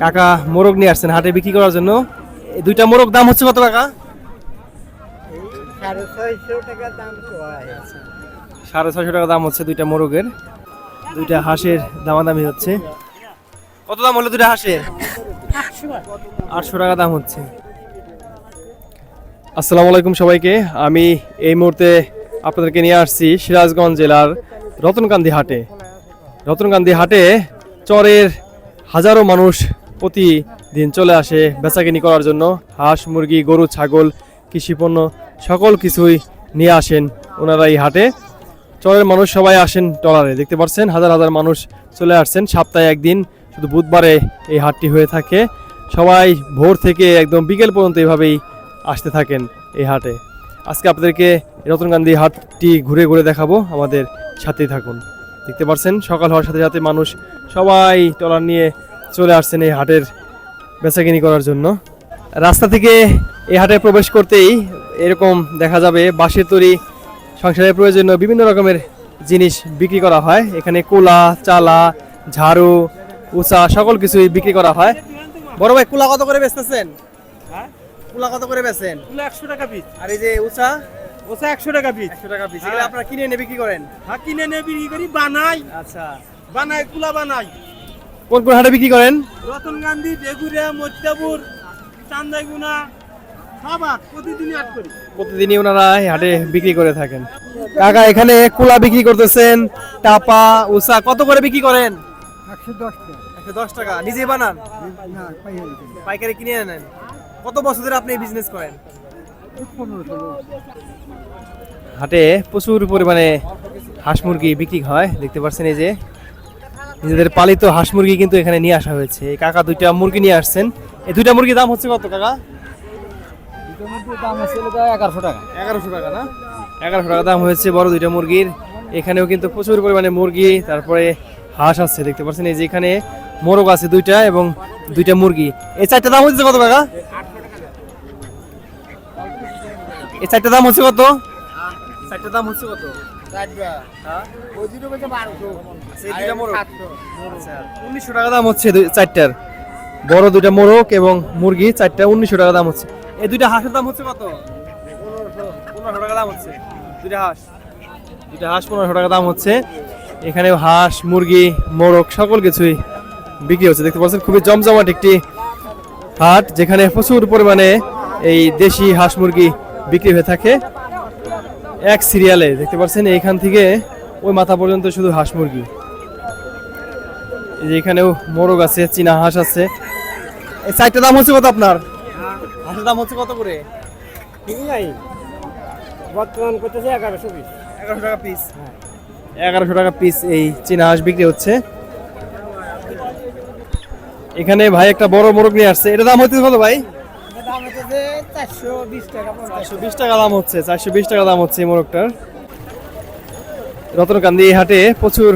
কাকা মোরগ নিয়ে আসছেন হাটে বিক্রি করার জন্য। দুইটা মোরগ দাম হচ্ছে কত কাকা? টাকা সাড়ে ছয়শো টাকা দাম হচ্ছে দুইটা মোরগের। দুইটা হাঁসের দামাদামি হচ্ছে। কত দাম হলো দুইটা হাঁসের? আটশো টাকা দাম হচ্ছে। আসসালামু আলাইকুম সবাইকে। আমি এই মুহূর্তে আপনাদেরকে নিয়ে আসছি সিরাজগঞ্জ জেলার রতনকান্দি হাটে। রতনকান্দি হাটে চরের হাজারো মানুষ প্রতিদিন চলে আসে বেচাকেনি করার জন্য। হাঁস, মুরগি, গরু, ছাগল কৃষিপণ্য সকল কিছুই নিয়ে আসেন ওনারা এই হাটে। চরের মানুষ সবাই আসেন টলারে, দেখতে পাচ্ছেন হাজার হাজার মানুষ চলে আসছেন। সপ্তাহে একদিন শুধু বুধবারে এই হাটটি হয়ে থাকে। সবাই ভোর থেকে একদম বিকেল পর্যন্ত এভাবেই আসতে থাকেন এই হাটে। আজকে আপনাদেরকে রতনগান্ধী হাটটি ঘুরে ঘুরে দেখাবো। আমাদের সাথেই থাকুন। দেখতে পাচ্ছেন সকাল হওয়ার সাথে সাথে মানুষ সবাই টলার নিয়ে চলে আসছেন এই হাটের বেচাকিনি করার জন্য। রাস্তা থেকে এই হাটে প্রবেশ করতেই এরকম দেখা যাবে বাঁশের তৈরি সংসারের প্রয়োজনীয় বিভিন্ন রকমের জিনিস বিক্রি করা হয়। এখানে কোলা চালা ঝাড়ু উচা সকল কিছুই বিক্রি করা হয়। বড় ভাই কুলা কত করে বেচতেছেন? হ্যাঁ? কুলা কত করে বেচেন? একশো টাকা পিস। আর এই যে উচা? ওটা একশো টাকা পিস। একশো টাকা পিস। হ্যাঁ। এগুলো আপনারা কিনে এনে বিক্রি করেন? হ্যাঁ কিনে নিয়ে বিক্রি করি বানাই। আচ্ছা। বানাই কুলা বানাই। কোন কোন হাটে বিক্রি করেন? রতন গান্ধী বেগুড়িয়া মধ্যাপুর চান্দাইগুনা প্রতিদিনই আট করি। প্রতিদিনই ওনারা হাটে বিক্রি করে থাকেন। কাকা এখানে কুলা বিক্রি করতেছেন টাপা উষা কত করে বিক্রি করেন? একশো দশ টাকা। একশো দশ টাকা। নিজে বানান? পাইকারি পাইকারি কিনে আনেন। কত বছর ধরে আপনি বিজনেস করেন? হাটে প্রচুর পরিমাণে হাঁস মুরগি বিক্রি হয়। দেখতে পাচ্ছেন এই যে নিজেদের পালিত হাঁস মুরগি কিন্তু এখানে নিয়ে আসা হয়েছে। এই কাকা দুইটা মুরগি নিয়ে আসছেন। এই দুইটা মুরগির দাম হচ্ছে কত কাকা? দাম এগারোশো টাকা। এগারোশো টাকা না? এগারোশো টাকা দাম হয়েছে বড় দুইটা মুরগির। এখানেও কিন্তু প্রচুর পরিমাণে মুরগি তারপরে হাঁস আছে দেখতে পাচ্ছেন এই যে এখানে মোরগ আছে দুইটা এবং দুইটা মুরগি। এই চারটা দাম হচ্ছে কত টাকা এই চারটা দাম হচ্ছে কত? চারটা দাম হচ্ছে কত? হ্যাঁ? সেই দুইটা মোরগ? আচ্ছা, উনিশশো টাকা দাম হচ্ছে চারটার। বড় দুইটা মোরগ এবং মুরগি চারটা উনিশশো টাকা দাম হচ্ছে। এই দুইটা হাঁসের দাম হচ্ছে কত? পনেরোশো। টাকা দাম হচ্ছে। দুইটা হাঁস। দুইটা হাঁস পনেরোশো টাকা দাম হচ্ছে। এখানে হাঁস মুরগি মোরগ সকল কিছুই বিক্রি হচ্ছে। দেখতে পাচ্ছেন খুবই জমজমাট একটি হাট যেখানে প্রচুর পরিমাণে এই দেশি হাঁস মুরগি বিক্রি হয়ে থাকে। এক সিরিয়ালে দেখতে পাচ্ছেন এইখান থেকে ওই মাথা পর্যন্ত শুধু হাঁস মুরগি। এই যে এখানেও মোরগ আছে চীনা হাঁস আছে। এই চারটা দাম হচ্ছে কত আপনার? হাঁসের দাম হচ্ছে কত করে? নাই। বর্তমান করতেছে এগারোশো পিস। এগারোশো টাকা পিস এগারোশো টাকা পিস এই চীনা হাঁস বিক্রি হচ্ছে। এখানে ভাই একটা বড় মোরগ নিয়ে আসছে। এটা দাম হচ্ছে কত ভাই? দাম হচ্ছে চারশো বিশ টাকা চারশো বিশ টাকা দাম হচ্ছে চারশো বিশ টাকা দাম হচ্ছে এই মোরগটার। রতনকান্দি হাটে প্রচুর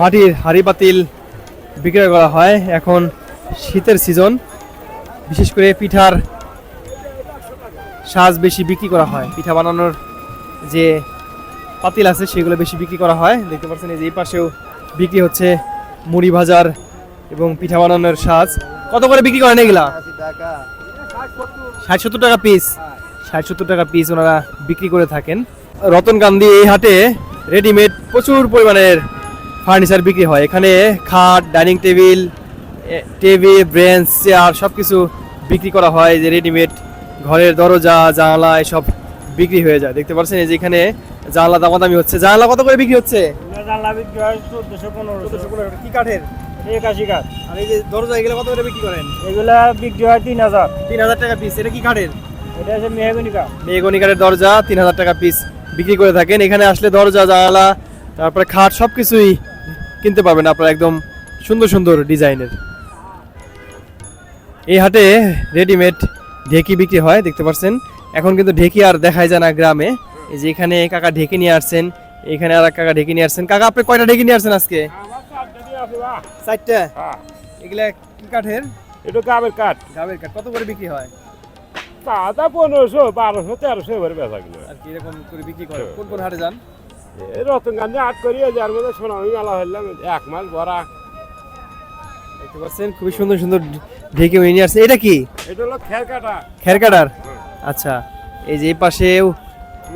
মাটির হাড়ি পাতিল বিক্রয় করা হয়। এখন শীতের সিজন বিশেষ করে পিঠার সাজ বেশি বিক্রি করা হয়। পিঠা বানানোর যে পাতিল আছে সেগুলো বেশি বিক্রি করা হয়। দেখতে পাচ্ছেন এই যে এই পাশেও বিক্রি হচ্ছে মুড়ি ভাজার এবং পিঠা বানানোর সাজ। কত করে বিক্রি করেন এগুলা? টাকা। ষাট সত্তর টাকা পিস ষাট সত্তর টাকা পিস ওনারা বিক্রি করে থাকেন। রতনকান্দি এই হাটে রেডিমেড প্রচুর পরিমাণের ফার্নিচার বিক্রি হয়। এখানে খাট dining table table bench chair সব কিছু বিক্রি করা হয় যে রেডিমেড ঘরের দরজা জানলা এসব বিক্রি হয়ে যায়। দেখতে পাচ্ছেন এই যে এখানে জানলা দামাদামি হচ্ছে। জানলা কত করে বিক্রি হচ্ছে? জানলা বিক্রি হয় চোদ্দশো পনেরোশো। কি কাঠের? একাশি কাঠ। আর এই যে দরজা এগুলো কত করে বিক্রি করেন? এগুলা বিক্রি হয় তিন হাজার। তিন হাজার টাকা পিস এটা কি কাঠের? এটা হচ্ছে মেহগুনি কাঠ। কাঠের দরজা তিন হাজার টাকা পিস বিক্রি করে থাকেন। এখানে আসলে দরজা জানালা তারপরে খাট সব কিছুই কিনতে পারবেন আপনারা একদম সুন্দর সুন্দর ডিজাইনের। এই হাটে রেডিমেড ঢেকি বিক্রি হয় দেখতে পাচ্ছেন। এখন কিন্তু ঢেকি আর দেখাই যায় না গ্রামে। এই যে এখানে কাকা ঢেকি নিয়ে আসছেন এখানে আর কাকা ঢেকি নিয়ে আসছেন। কাকা আপনি কয়টা ঢেকি নিয়ে আসছেন আজকে? চারটা। এগুলা কি কাঠের? এটা গাবের কাঠ। গাবের কাঠ। কত করে বিক্রি হয়? পনেরোশো বারোশো তেরোশো এবারে বেচা কিলো আর কি এরকম করে বিক্রি করে? কোন কোন হাটে যান? এই রতনগঞ্জে আট করি যার মধ্যে সোনামি মেলা হইলাম। এক মাস ভরা। দেখতে পাচ্ছেন খুবই সুন্দর সুন্দর ঢেকে নিয়ে আসছে। এটা কি? এটা হলো খের কাটা খের কাটার আচ্ছা। এই যে পাশেও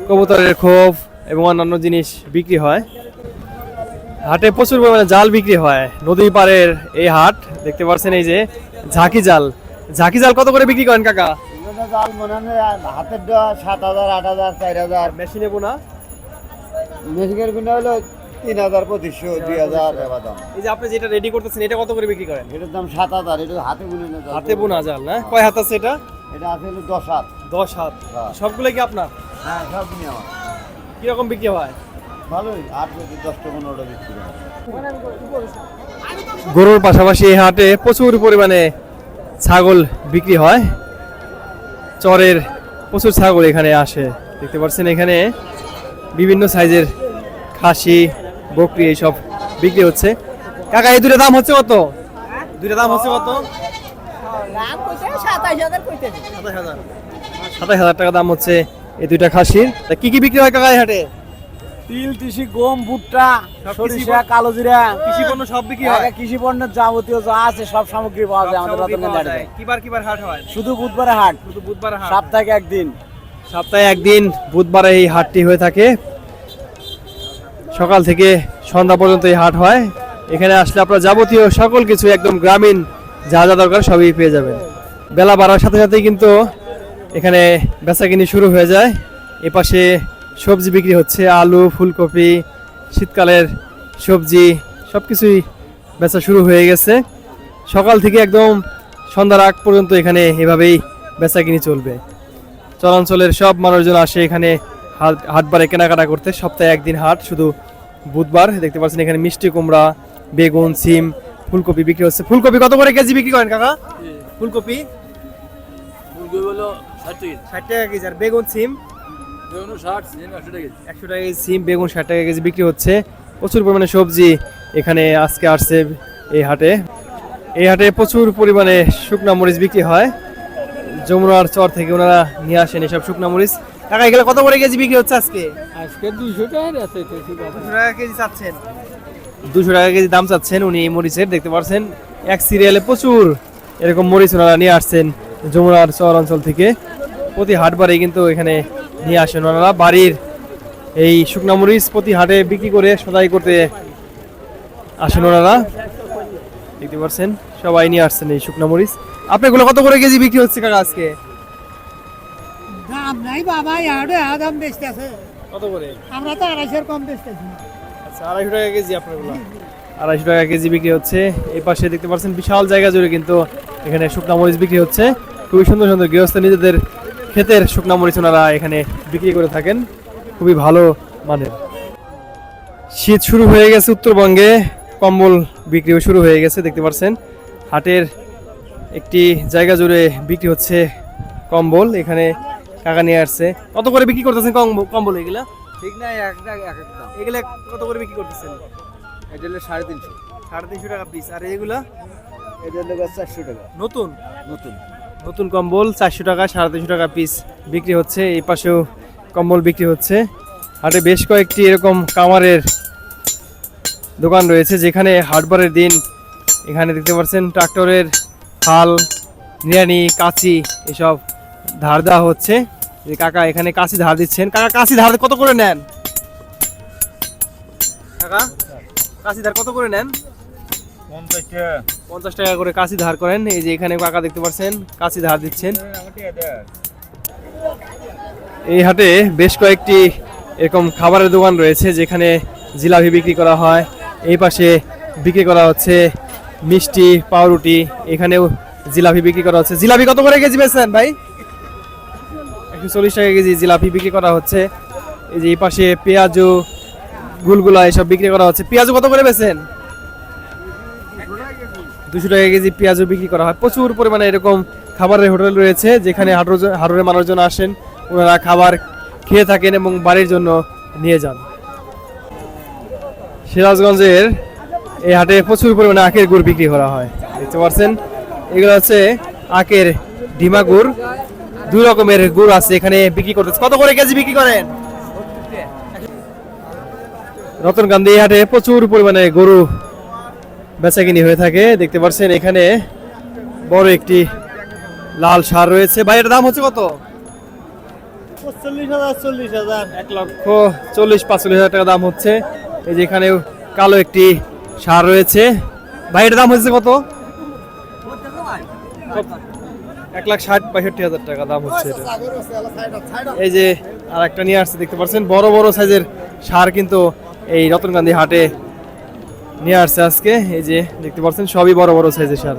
কবুতরের খোপ এবং অন্যান্য জিনিস বিক্রি হয়। হাটে প্রচুর পরিমাণে জাল বিক্রি হয়। নদী পাড়ের এই হাট দেখতে পাচ্ছেন এই যে ঝাঁকি জাল। ঝাঁকি জাল কত করে বিক্রি করেন কাকা? জাল মনে হয় হাতের সাত হাজার আট হাজার চার হাজার। মেশিনে বোনা? মেশিনের কিনা হলো তিন হাজার পঁচিশশো দুই হাজার এই যে আপনি যেটা রেডি করতেছেন এটা কত করে বিক্রি করেন? এটার দাম সাত হাজার এটা হাতে গুনে না হাতে বোনা জাল না? কয় হাত আছে এটা? এটা আছে হলো দশ হাত। দশ হাত। হ্যাঁ। সবগুলো কি আপনার? হ্যাঁ সব কীরকম বিক্রি হয়? ভালোই আট দশটা পনেরোটা বিক্রি গরুর পাশাপাশি এই হাটে প্রচুর পরিমাণে ছাগল বিক্রি হয়। চরের প্রচুর ছাগল এখানে আসে। দেখতে পাচ্ছেন এখানে বিভিন্ন সাইজের খাসি বকরি এইসব বিক্রি হচ্ছে। কাকা এই দুটো দাম হচ্ছে কত? দুটো দাম হচ্ছে কত? সাতাশ হাজার টাকা দাম হচ্ছে এই দুইটা খাসির। তা কি কি বিক্রি হয় কাকা এই হাটে? তিল তিসি গম ভুট্টা সরিষা কালো জিরা। কৃষি পণ্য সব বিক্রি হয় কৃষি পণ্যের যাবতীয় যা আছে সব সামগ্রী পাওয়া যায় আমাদের পাওয়া হাটে। কিবার কিবার হাট হয়? শুধু বুধবারে হাট। শুধু বুধবার হাট। সপ্তাহে একদিন। সপ্তাহে একদিন বুধবারে এই হাটটি হয়ে থাকে। সকাল থেকে সন্ধ্যা পর্যন্ত এই হাট হয়। এখানে আসলে আপনার যাবতীয় সকল কিছু একদম গ্রামীণ যা যা দরকার সবই পেয়ে যাবেন। বেলা বাড়ার সাথে সাথেই কিন্তু এখানে বেচাকিনি শুরু হয়ে যায়। এপাশে সবজি বিক্রি হচ্ছে আলু ফুলকপি শীতকালের সবজি সব কিছুই বেচা শুরু হয়ে গেছে। সকাল থেকে একদম সন্ধ্যার আগ পর্যন্ত এখানে এভাবেই বেচাকিনি চলবে। চরাঞ্চলের সব মানুষজন আসে এখানে হাট- হাটবারে কেনাকাটা করতে। সপ্তাহে একদিন হাট শুধু বুধবার। দেখতে পাচ্ছেন এখানে মিষ্টি কুমড়া বেগুন সিম ফুলকপি বিক্রি হচ্ছে। ফুলকপি কত করে কেজি বিক্রি করেন কাকা? ফুলকপি? ষাট টাকা কেজি। আর বেগুন সিম? একশো টাকা কেজি। সিম বেগুন ষাট টাকা কেজি বিক্রি হচ্ছে। প্রচুর পরিমাণে সবজি এখানে আজকে আসছে এই হাটে। এই হাটে প্রচুর পরিমাণে শুকনা মরিচ বিক্রি হয়। যমুনার চর থেকে ওনারা নিয়ে আসেন এসব শুকনা মরিচ। টাকা এগুলো কত করে কেজি বিক্রি হচ্ছে আজকে? আজকে দুইশো টাকা দুশো টাকা কেজি চাচ্ছেন। দুশো টাকা কেজি দাম চাচ্ছেন উনি এই মরিচের দেখতে পাচ্ছেন এক সিরিয়ালে প্রচুর এরকম মরিচ ওনারা নিয়ে আসছেন যমুনার চর অঞ্চল থেকে। প্রতি হাটবারে কিন্তু এখানে নিয়ে আসেন ওনারা। বাড়ির এই শুকনা মরিচ প্রতি হাটে বিক্রি করে সদাই করতে আসেন ওনারা। দেখতে পাচ্ছেন সবাই নিয়ে আসছেন এই শুকনা মরিচ। আপনাগুলো কত করে কেজি বিক্রি হচ্ছে কাকা আজকে? দাম নাই বাবা ইয়ারে দাম কত করে? আমরা তো আড়াইশোর কম বেচতেছি আচ্ছা আড়াইশো টাকা কেজি আপনারগুলো আড়াইশো টাকা কেজি বিক্রি হচ্ছে। এই পাশে দেখতে পাচ্ছেন বিশাল জায়গা জুড়ে কিন্তু এখানে শুকনা মরিচ বিক্রি হচ্ছে। খুবই সুন্দর সুন্দর গৃহস্থ নিজেদের ক্ষেতের শুকনা মরিচ ওনারা এখানে বিক্রি করে থাকেন। খুবই ভালো মানের। শীত শুরু হয়ে গেছে উত্তরবঙ্গে। কম্বল বিক্রিও শুরু হয়ে গেছে দেখতে পাচ্ছেন। হাটের একটি জায়গা জুড়ে বিক্রি হচ্ছে কম্বল। এখানে কাকা নিয়ে আসছে। কত করে বিক্রি করতেছেন কম্ব- কম্বল এগুলা? ঠিক না একটা এক এক এগুলা কত করে বিক্রি করতেছেন? এটা হলো সাড়ে তিনশো। সাড়ে তিনশো টাকা পিস আর এগুলা? এটা হলো চারশো টাকা। নতুন? নতুন। নতুন কম্বল, চারশো টাকা, সাড়ে তিনশো টাকা পিস বিক্রি হচ্ছে। এই পাশেও কম্বল বিক্রি হচ্ছে। হাটে বেশ কয়েকটি এরকম কামারের দোকান রয়েছে, যেখানে হাটবারের দিন এখানে দেখতে পাচ্ছেন ট্রাক্টরের হাল নিরানি কাঁচি এসব ধার দেওয়া হচ্ছে। যে কাকা এখানে কাঁচি ধার দিচ্ছেন। কাকা, কাঁচি ধার কত করে নেন? কাকা, কাঁচি ধার কত করে নেন? করে কাঁচি ধার করেন। এই যে এখানে কাকা দেখতে পাচ্ছেন কাঁচি ধার দিচ্ছেন। এই হাটে বেশ কয়েকটি এরকম খাবারের দোকান রয়েছে, যেখানে জিলাপি বিক্রি করা হয়। এই পাশে বিক্রি করা হচ্ছে মিষ্টি, পাউরুটি, এখানেও জিলাপি বিক্রি করা হচ্ছে। জিলাপি কত করে কেজি বেচছেন ভাই? একশো চল্লিশ টাকা কেজি জিলাপি বিক্রি করা হচ্ছে। এই যে এই পাশে পেঁয়াজু, গুলগুলা এসব বিক্রি করা হচ্ছে। পেঁয়াজু কত করে বেচেন দুশো টাকা কেজি পেঁয়াজও বিক্রি করা হয়। প্রচুর পরিমাণে এরকম খাবারের হোটেল রয়েছে, যেখানে হাটুর হাটুরের মানুষজন আসেন, ওনারা খাবার খেয়ে থাকেন এবং বাড়ির জন্য নিয়ে যান। সিরাজগঞ্জের এই হাটে প্রচুর পরিমাণে আখের গুড় বিক্রি করা হয়, দেখতে পাচ্ছেন? এগুলো হচ্ছে আখের ডিমা গুড়। দুই রকমের গুড় আছে এখানে বিক্রি করতেছে। কত করে কেজি বিক্রি করেন? রতনকান্দি এই হাটে প্রচুর পরিমাণে গরু বেচাকিনি হয়ে থাকে। দেখতে পাচ্ছেন এখানে বড় একটি লাল সার রয়েছে। ভাই দাম হচ্ছে কত? এক লক্ষ চল্লিশ পাঁচচল্লিশ হাজার টাকা দাম হচ্ছে। এই যে এখানে কালো একটি সার রয়েছে। ভাই দাম হচ্ছে কত? এক লাখ ষাট পঁয়ষট্টি হাজার টাকা দাম হচ্ছে এই যে আর একটা নিয়ে আসছে দেখতে পাচ্ছেন? বড় বড় সাইজের সার কিন্তু এই রতনকান্দি হাটে নিয়ে আসছে আজকে। এই যে দেখতে পাচ্ছেন সবই বড় বড় সাইজের সার।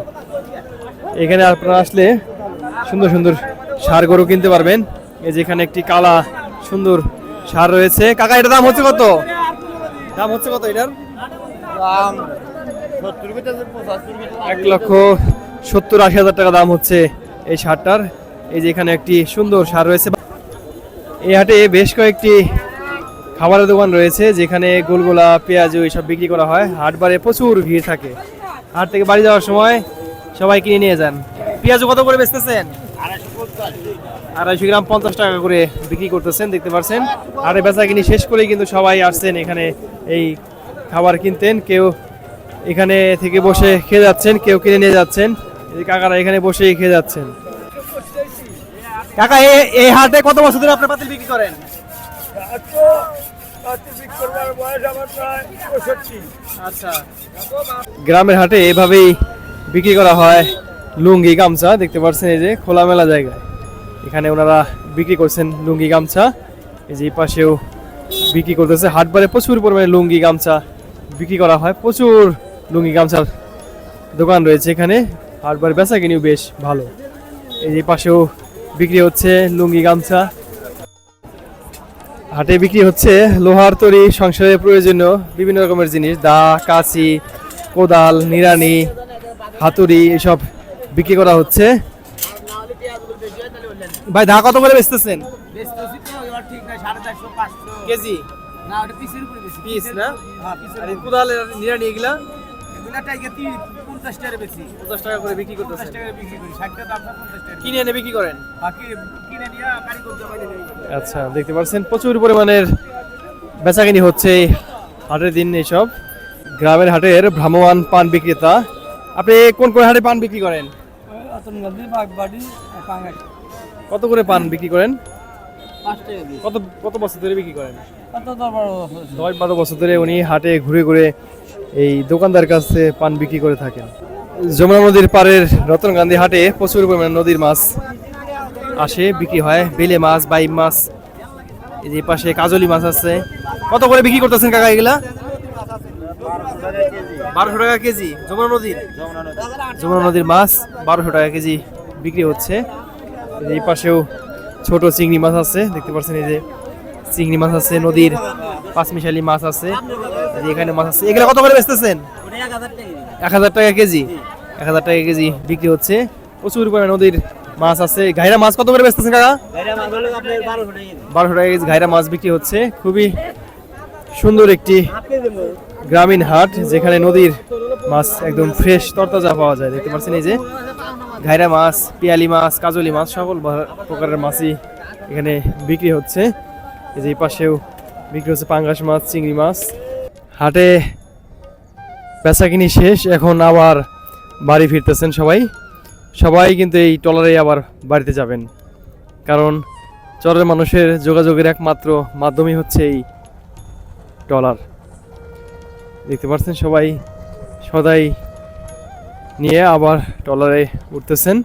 এখানে আপনারা আসলে সুন্দর সুন্দর সার গরু কিনতে পারবেন। এই যে এখানে একটি কালা সুন্দর সার রয়েছে। কাকা এটার দাম হচ্ছে কত? দাম হচ্ছে কত এটার? দাম এক লক্ষ সত্তর আশি হাজার টাকা দাম হচ্ছে এই সারটার। এই যে এখানে একটি সুন্দর সার রয়েছে। এই হাটে বেশ কয়েকটি খাবারের দোকান রয়েছে, যেখানে গোলগোলা, পেঁয়াজু এইসব বিক্রি করা হয়। হাটবারে প্রচুর ভিড় থাকে। হাট থেকে বাড়ি যাওয়ার সময় সবাই কিনে নিয়ে যান। পেঁয়াজু কত করে বেচতেছেন? আড়াইশো গ্রাম পঞ্চাশ টাকা করে বিক্রি করতেছেন, দেখতে পাচ্ছেন। আরে বেচা কিনি শেষ করেই কিন্তু সবাই আসছেন এখানে, এই খাবার কিনতেন। কেউ এখানে থেকে বসে খেয়ে যাচ্ছেন, কেউ কিনে নিয়ে যাচ্ছেন। কাকারা এখানে বসেই খেয়ে যাচ্ছেন। কাকা এই হাটে কত বছর ধরে আপনার পাতিল বিক্রি করেন? আচ্ছা। গ্রামের হাটে এভাবেই বিক্রি করা হয় লুঙ্গি গামছা দেখতে পাচ্ছেন এই যে খোলামেলা জায়গায়। এখানে ওনারা বিক্রি করছেন লুঙ্গি গামছা। এই যে পাশেও বিক্রি করতেছে। হাটবারে প্রচুর পরিমাণে লুঙ্গি গামছা বিক্রি করা হয়। প্রচুর লুঙ্গি গামছার দোকান রয়েছে এখানে। হাটবার বেচা কিনিও বেশ ভালো। এই যে পাশেও বিক্রি হচ্ছে লুঙ্গি গামছা। হাটে বিক্রি হচ্ছে লোহার তৈরি সংসারে প্রয়োজনীয় বিভিন্ন রকমের জিনিস দা কাঁচি কোদাল নিড়ানি হাতুড়ি এসব বিক্রি করা হচ্ছে। ভাই দা কত করে বেচতেছেন? কেজি? না ওটা পিসের উপরে পিস না? হ্যাঁ আর কোদাল নিড়ানি এগুলা? এগুলা টাইগে তিন পঞ্চাশ টাকা বেশি। পঞ্চাশ টাকা করে বিক্রি পঞ্চাশ টাকা বিক্রি করি ষাট টাকা দাম পঞ্চাশ টাকা কিনে এনে বিক্রি করেন? বাকি কিনে নিয়ে কারিগর জমাই আচ্ছা দেখতে পাচ্ছেন প্রচুর পরিমাণের বেচাকিনি হচ্ছে এই হাটের দিন এইসব। গ্রামের হাটের ভ্রাম্যমান পান বিক্রেতা। আপনি কোন কোন হাটে পান বিক্রি করেন? কত করে পান বিক্রি করেন? কত কত বছর ধরে বিক্রি করেন? দশ বারো বছর ধরে উনি হাটে ঘুরে ঘুরে এই দোকানদার কাছে পান বিক্রি করে থাকেন। যমুনা নদীর পাড়ের রতন গান্ধী হাটে প্রচুর পরিমাণে নদীর মাছ আসে, বিক্রি হয়। বেলে মাছ, বাইম মাছ, এই যে পাশে কাজলি মাছ আছে। কত করে বিক্রি করতেছেন কাকা এগুলা? বারোশো টাকা কেজি, যমুনা নদীর? যমুনা নদীর মাছ বারোশো টাকা কেজি বিক্রি হচ্ছে। এই পাশেও ছোট চিংড়ি মাছ আছে, দেখতে পাচ্ছেন এই যে চিংড়ি মাছ আছে, নদীর পাঁচমিশালি মাছ আছে। এখানে মাছ আছে এগুলো কত করে বেচতেছেন? এক হাজার টাকা কেজি। এক হাজার টাকা কেজি বিক্রি হচ্ছে। প্রচুর পরিমাণে নদীর মাছ আছে। ঘাইরা মাছ কত করে বেচতেছেন কাকা? বারোশো টাকা কেজি। ঘাইরা মাছ বিক্রি হচ্ছে। খুবই সুন্দর একটি গ্রামীণ হাট যেখানে নদীর মাছ একদম ফ্রেশ তরতাজা পাওয়া যায়। দেখতে পাচ্ছেন এই যে ঘাইরা মাছ পিয়ালি মাছ কাজলি মাছ সকল প্রকারের মাছই এখানে বিক্রি হচ্ছে। এই যে এই পাশেও বিক্রি হচ্ছে পাঙ্গাস মাছ চিংড়ি মাছ। হাটে বেচাকিনি শেষ, এখন আবার বাড়ি ফিরতেছেন সবাই। সবাই কিন্তু এই ট্রলারে আবার বাড়িতে যাবেন। কারণ চরের মানুষের যোগাযোগের একমাত্র মাধ্যমই হচ্ছে এই ট্রলার। দেখতে পাচ্ছেন সবাই, সদাই নিয়ে আবার ট্রলারে উঠতেছেন।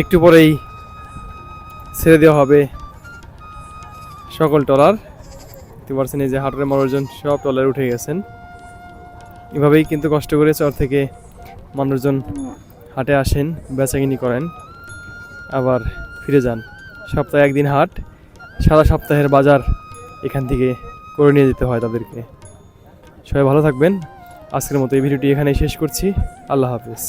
একটু পরেই ছেড়ে দেওয়া হবে সকল ট্রলার। দেখতে পাচ্ছেন এই যে হাটের মানুষজন সব ট্রলারে উঠে গেছেন। এভাবেই কিন্তু কষ্ট করে চর থেকে মানুষজন হাটে আসেন, বেচাকিনি করেন, আবার ফিরে যান। সপ্তাহে একদিন হাট, সারা সপ্তাহের বাজার এখান থেকে করে নিয়ে যেতে হয় তাদেরকে। সবাই ভালো থাকবেন। আজকের মতো এই ভিডিওটি এখানেই শেষ করছি। আল্লাহ হাফিজ।